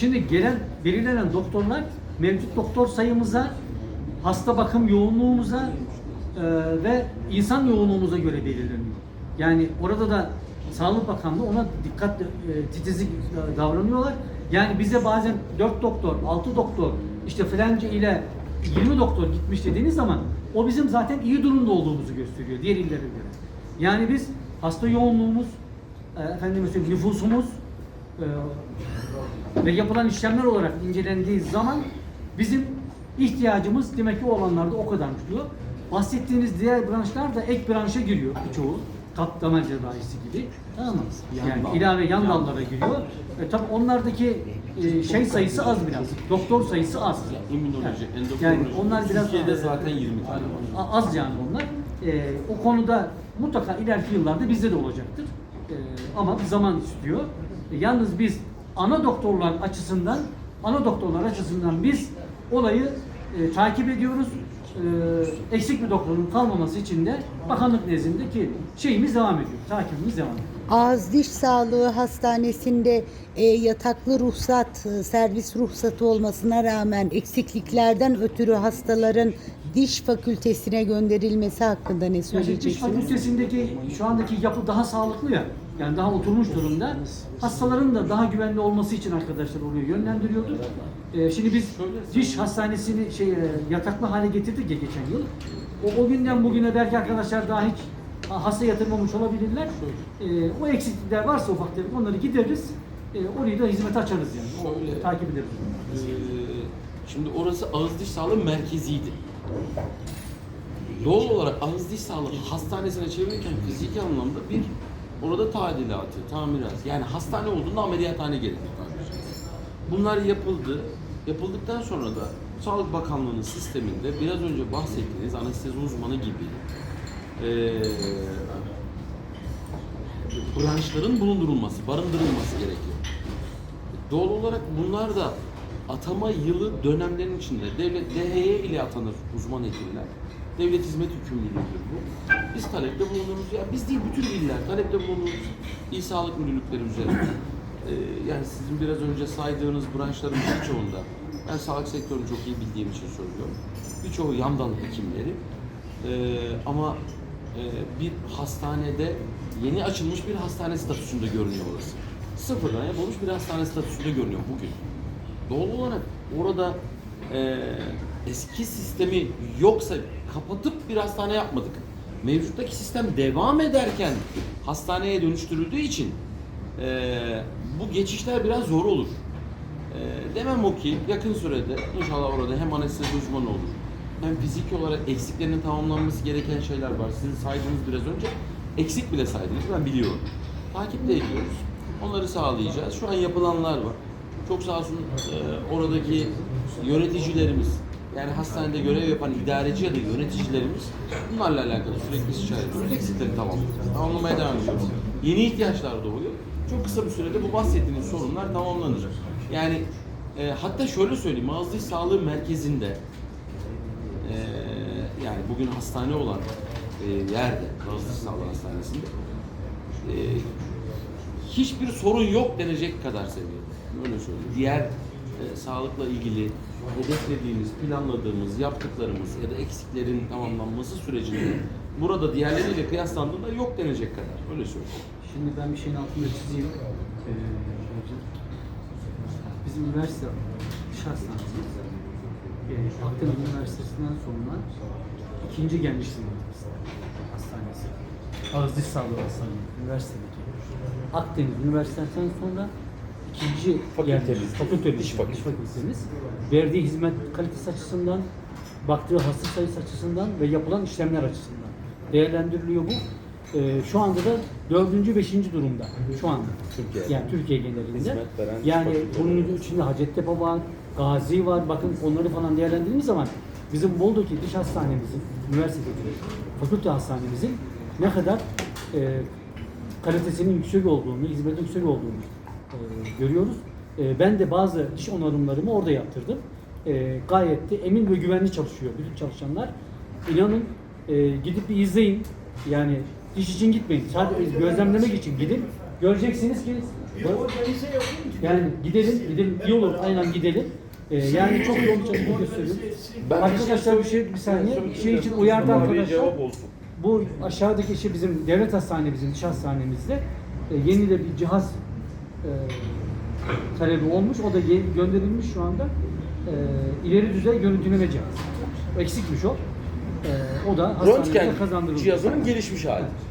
Şimdi gelen belirlenen doktorlar mevcut doktor sayımıza, hasta bakım yoğunluğumuza e, ve insan yoğunluğumuza göre belirleniyor. Yani orada da Sağlık Bakanlığı ona dikkat e, titizlik e, davranıyorlar. Yani bize bazen 4 doktor, 6 doktor, işte falanca ile 20 doktor gitmiş dediğiniz zaman o bizim zaten iyi durumda olduğumuzu gösteriyor diğer illere göre. Yani biz hasta yoğunluğumuz, e, efendim nüfusumuz e, ve yapılan işlemler olarak incelendiği zaman bizim ihtiyacımız demek ki o alanlarda o kadarmış diyor. Bahsettiğiniz diğer branşlar da ek branşa giriyor birçoğu. Kat damar cerrahisi gibi. Tamam mı? Yani Yan ilave yan dallara giriyor. E, tabii onlardaki e, şey sayısı az biraz. Doktor sayısı az. İmmünoloji, Yani, endokrinoloji. yani onlar biraz Türkiye'de e, zaten 20 tane var. az yani onlar. E, o konuda mutlaka ileriki yıllarda bizde de olacaktır. E, ama zaman istiyor. E, yalnız biz ana doktorlar açısından ana doktorlar açısından biz olayı e, takip ediyoruz. E, eksik bir doktorun kalmaması için de bakanlık nezdindeki şeyimiz devam ediyor. Takibimiz devam ediyor. Ağız Diş Sağlığı Hastanesi'nde e, yataklı ruhsat, e, servis ruhsatı olmasına rağmen eksikliklerden ötürü hastaların diş fakültesine gönderilmesi hakkında ne Yani diş söyleyeceksiniz? fakültesindeki şu andaki yapı daha sağlıklı ya. Yani daha oturmuş durumda. Hastaların da daha güvenli olması için arkadaşlar oraya yönlendiriyordu. Ee, şimdi biz diş hastanesini şey e, yataklı hale getirdik ya geçen yıl. O, o günden bugüne belki arkadaşlar daha hiç ha- hasta yatırmamış olabilirler. Ee, o eksiklikler varsa ufak tefek onları gideririz. Ee, orayı da hizmet açarız yani. O, Şöyle. takip ederiz. Ee, şimdi orası ağız diş sağlığı merkeziydi. Doğal olarak ağız diş hastanesine çevirirken fiziki anlamda bir orada tadilatı, tamirat yani hastane olduğunda ameliyathane gerekir. Bunlar yapıldı. Yapıldıktan sonra da Sağlık Bakanlığı'nın sisteminde biraz önce bahsettiğiniz anestezi uzmanı gibi eee branşların bulundurulması, barındırılması gerekiyor. Doğal olarak bunlar da atama yılı dönemlerin içinde devlet DHY ile atanır uzman hekimler. Devlet hizmet yükümlülüğüdür bu. Biz talepte bulunuruz. Ya biz değil bütün iller talepte bulunuruz. İl sağlık müdürlükleri üzerinde. Ee, yani sizin biraz önce saydığınız branşların birçoğunda ben sağlık sektörünü çok iyi bildiğim için söylüyorum. Birçoğu yan dal hekimleri. Ee, ama e, bir hastanede yeni açılmış bir hastane statüsünde görünüyor orası. Sıfırdan yapılmış bir hastane statüsünde görünüyor bugün. Doğal olarak orada e, eski sistemi yoksa kapatıp bir hastane yapmadık. Mevcuttaki sistem devam ederken hastaneye dönüştürüldüğü için e, bu geçişler biraz zor olur. E, demem o ki yakın sürede inşallah orada hem anestezi uzmanı olur hem fiziki olarak eksiklerinin tamamlanması gereken şeyler var. Sizin saydığınız biraz önce eksik bile saydınız ben biliyorum. Takip de ediyoruz. Onları sağlayacağız. Şu an yapılanlar var. Çok sağ olsun e, oradaki yöneticilerimiz yani hastanede görev yapan idareci ya da yöneticilerimiz bunlarla alakalı sürekli istişare ediyoruz. Eksikleri tamamlıyoruz. Tamamlamaya devam ediyoruz. Yeni ihtiyaçlar doğuyor. Çok kısa bir sürede bu bahsettiğiniz sorunlar tamamlanır. Yani e, hatta şöyle söyleyeyim, ağız sağlığı merkezinde e, yani bugün hastane olan e, yerde, ağız sağlığı hastanesinde e, hiçbir sorun yok denecek kadar seviyede. Öyle söyleyeyim. Diğer e, sağlıkla ilgili hedeflediğimiz, planladığımız, yaptıklarımız ya da eksiklerin tamamlanması sürecinde burada diğerleriyle kıyaslandığında yok denecek kadar. Öyle söyleyeyim. Şimdi ben bir şeyin altında çizeyim. Ee, bizim üniversite diş hastanemiz e, Akdeniz Üniversitesi'nden sonra ikinci sınıfımız hastanesi. Ağız Diş Sağlığı Hastanesi, üniversitedeki. Akdeniz Üniversitesi'nden sonra ikinci Fakültemiz. gelmiş, fakültemiz, diş fakültesi. fakültemiz. Verdiği hizmet kalitesi açısından, baktığı hasta sayısı açısından ve yapılan işlemler açısından değerlendiriliyor bu. Ee, şu anda da dördüncü, beşinci durumda şu anda. Türkiye'de. Yani Türkiye genelinde. Yani bunun içinde Hacettepe var, Gazi var. Bakın onları falan değerlendirdiğimiz zaman bizim Bolu'daki diş hastanemizin, üniversitedeki fakülte hastanemizin ne kadar e, kalitesinin yüksek olduğunu, hizmetin yüksek olduğunu e, görüyoruz. E, ben de bazı diş onarımlarımı orada yaptırdım. E, gayet de emin ve güvenli çalışıyor bütün çalışanlar. İnanın e, gidip bir izleyin. Yani diş için gitmeyin. Sadece gözlemlemek için gidin. göreceksiniz ki yani gidelim, gidelim iyi olur aynen gidelim. Ee, yani çok yoğun çalışma gösteriyor. Ben- Arkadaşlar bir şey bir saniye şey için uyardı arkadaşlar. Bu aşağıdaki şey bizim devlet hastanemizin, diş hastanemizde e, yeni de bir cihaz e, talebi olmuş. O da gönderilmiş şu anda. E, ileri düzey görüntüleme cihazı. Eksikmiş o. E, o da hastanemize Röntgen kazandırılmış. cihazının gelişmiş hali.